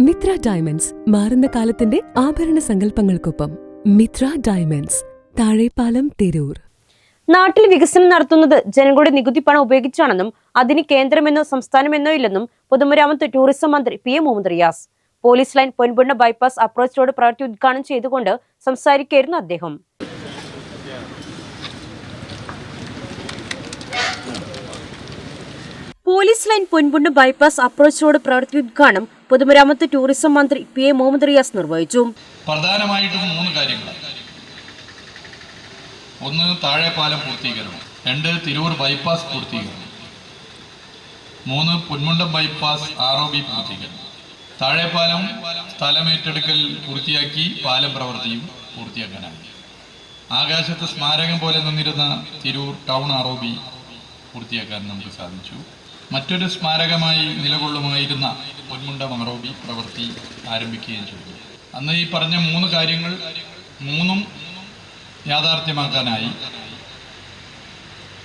Mitra diamonds മാറുന്ന കാലത്തിന്റെ ആഭരണ സങ്കല്പങ്ങൾക്കൊപ്പം മിത്ര ഡയമണ്ട്സ് താഴെപ്പാലം തിരൂർ. നാട്ടിൽ വികസനം നടത്തുന്നത് ജനങ്ങളുടെ നികുതി പണം ഉപയോഗിച്ചാണെന്നും അതിന് കേന്ദ്രമെന്നോ സംസ്ഥാനമെന്നോ ഇല്ലെന്നും പൊതുമരാമത്ത് ടൂറിസം മന്ത്രി P M Muhammad Riyas police line Ponmundam bypass approach road പ്രവൃത്തി ഉദ്ഘാടനം ചെയ്തുകൊണ്ട് സംസാരിക്കുകയായിരുന്നു അദ്ദേഹം. Police line Ponmundam bypass approach road പ്രവൃത്തി ഉദ്ഘാടനം പൊതുമരാമത്ത് ടൂറിസം മന്ത്രി പി എ മുഹമ്മദ് റിയാസ് നിർവഹിച്ചു. പ്രധാനമായിട്ടും മൂന്ന് കാര്യങ്ങൾ ഒന്ന് താഴെപ്പാലം പൂർത്തീകരണം. രണ്ട് തിരൂർ ബൈപ്പാസ് പൂർത്തീകരണം. മൂന്ന് Ponmundam bypass R O B പൂർത്തീകരണം. താഴെപ്പാലം സ്ഥലമേറ്റെടുക്കൽ പൂർത്തിയാക്കി പാലം പ്രവൃത്തിയും പൂർത്തിയാക്കാനായി ആകാശത്ത് സ്മാരകം പോലെ നിന്നിരുന്ന Tirur town R O B പൂർത്തിയാക്കാൻ നമുക്ക് സാധിച്ചു. മറ്റൊരു സ്മാരകമായി നിലകൊള്ളുമായിരുന്ന പൊന്മുണ്ട മറോബി പ്രവൃത്തി ആരംഭിക്കുകയും ചെയ്തു. അന്ന് ഈ പറഞ്ഞ മൂന്ന് കാര്യങ്ങൾ മൂന്നും യാഥാർത്ഥ്യമാക്കാനായി.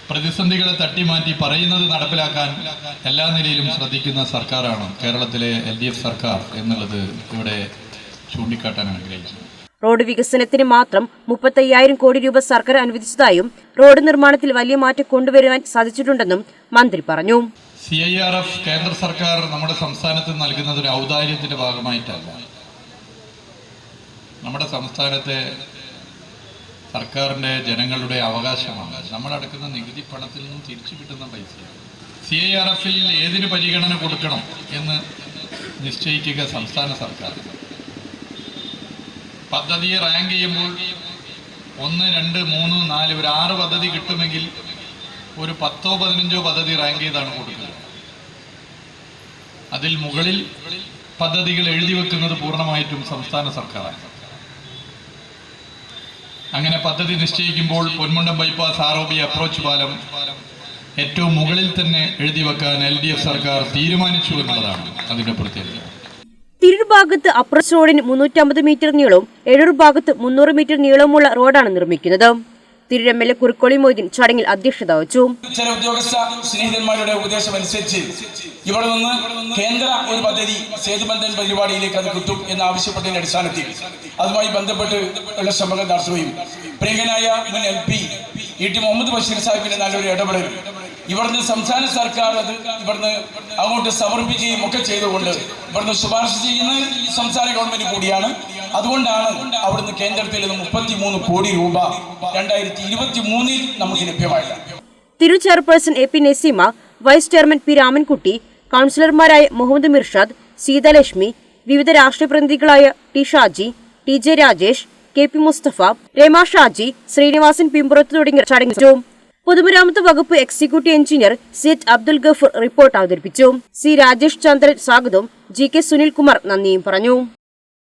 പ്രതിസന്ധികളെ തട്ടിമാറ്റി പറയുന്നത് നടപ്പിലാക്കാൻ എല്ലാ നിലയിലും ശ്രദ്ധിക്കുന്ന സർക്കാരാണ് കേരളത്തിലെ എൽ ഡി എഫ് സർക്കാർ എന്നുള്ളത് ഇവിടെ ചൂണ്ടിക്കാട്ടാൻ ആഗ്രഹിക്കുന്നു. റോഡ് വികസനത്തിന് മാത്രം മുപ്പത്തയ്യായിരം കോടി രൂപ സർക്കാർ അനുവദിച്ചതായും റോഡ് നിർമ്മാണത്തിൽ വലിയ മാറ്റം കൊണ്ടുവരുവാൻ സാധിച്ചിട്ടുണ്ടെന്നും മന്ത്രി പറഞ്ഞു. സി ഐ ആർ എഫ് കേന്ദ്ര സർക്കാർ നമ്മുടെ സംസ്ഥാനത്ത് നൽകുന്നത് ഒരു ഔദാര്യത്തിന്റെ ഭാഗമായിട്ടല്ല. നമ്മുടെ സംസ്ഥാനത്തെ സർക്കാരിന്റെ ജനങ്ങളുടെ അവകാശമാണ്. നമ്മൾ അടക്കുന്ന നികുതി പണത്തിൽ നിന്നും തിരിച്ചു കിട്ടുന്ന പൈസ സി ഐ ആർ എഫിൽ ഏതിന് പരിഗണന കൊടുക്കണം എന്ന് നിശ്ചയിക്കുക സംസ്ഥാന സർക്കാർ. പദ്ധതിയെ റാങ്ക് ചെയ്യുമ്പോൾ ഒന്ന് രണ്ട് മൂന്ന് നാല് ഒരു ആറ് പദ്ധതി കിട്ടുമെങ്കിൽ ഒരു പത്തോ പതിനഞ്ചോ പദ്ധതി റാങ്ക് ചെയ്താണ് കൊടുക്കുക അതിൽ മുകളിൽ പദ്ധതികൾ എഴുതി വെക്കുന്നത് പൂർണമായിട്ടും സംസ്ഥാന സർക്കാരാണ്. അങ്ങനെ പദ്ധതി നിശ്ചയിക്കുമ്പോൾ Ponmundam bypass R O B approach പാലം ഏറ്റവും മുകളിൽ തന്നെ എഴുതി വെക്കാൻ എൽ ഡി എഫ് സർക്കാർ തീരുമാനിച്ചു എന്നുള്ളതാണ് അതിന്റെ പ്രത്യേകത. തിരൂർ ഭാഗത്ത് അപ്രോച്ച് റോഡിന് മുന്നൂറ്റമ്പത് മീറ്റർ നീളവും എഴൂർ ഭാഗത്ത് മുന്നൂറ് മീറ്റർ നീളവുമുള്ള റോഡാണ് നിർമ്മിക്കുന്നത്. Tirur M L A Kurukkoli Moideen ചടങ്ങിൽ അധ്യക്ഷത വഹിച്ചു. ചില ഉദ്യോഗസ്ഥ സ്നേഹിതന്മാരുടെ ഉപദേശം അനുസരിച്ച് ഇവിടെ നിന്ന് കേന്ദ്ര ഒരു പദ്ധതി സേതുബന്ധൻ പരിപാടിയിലേക്ക് അത് കിട്ടും എന്ന് ആവശ്യപ്പെട്ടതിന്റെ അടിസ്ഥാനത്തിൽ അതുമായി ബന്ധപ്പെട്ട് ഉള്ള ശ്രമങ്ങൾ നടത്തുകയും പ്രിയങ്കനായ മുൻ L P E T Muhammad Basheer സാഹിബിന്റെ നല്ലൊരു ഇടപെടൽ ഇവിടുന്ന് സംസ്ഥാന സർക്കാർ അത് ഇവിടുന്ന് അങ്ങോട്ട് സമർപ്പിക്കുകയും ഒക്കെ ചെയ്തുകൊണ്ട് ഇവിടുന്ന് ശുപാർശ ചെയ്യുന്ന സംസ്ഥാന ഗവൺമെന്റ് കൂടിയാണ്. അതുകൊണ്ടാണ് അവിടുന്ന് കേന്ദ്രത്തിൽ നിന്ന് മുപ്പത്തിമൂന്ന് കോടി രൂപ രണ്ടായിരത്തി ഇരുപത്തി മൂന്നിൽ നമുക്ക് ലഭ്യമായത്. Tirur chairperson A P Naseema vice chairman P Ramankutty കൌൺസിലർമാരായ Muhammad Mirshad Seethalakshmi വിവിധ രാഷ്ട്രീയ പ്രതിനിധികളായ T Shaji T J Rajesh K P Mustafa Rama Shaji Sreenivasan Pimpurath തുടങ്ങിയ ചടങ്ങിച്ചു പൊതുമരാമത്ത് വകുപ്പ് executive engineer C H Abdul Gafoor report അവതരിപ്പിച്ചു. സി രാജേഷ് ചന്ദ്രൻ സ്വാഗതവും ജി കെ സുനിൽകുമാർ നന്ദിയും പറഞ്ഞു.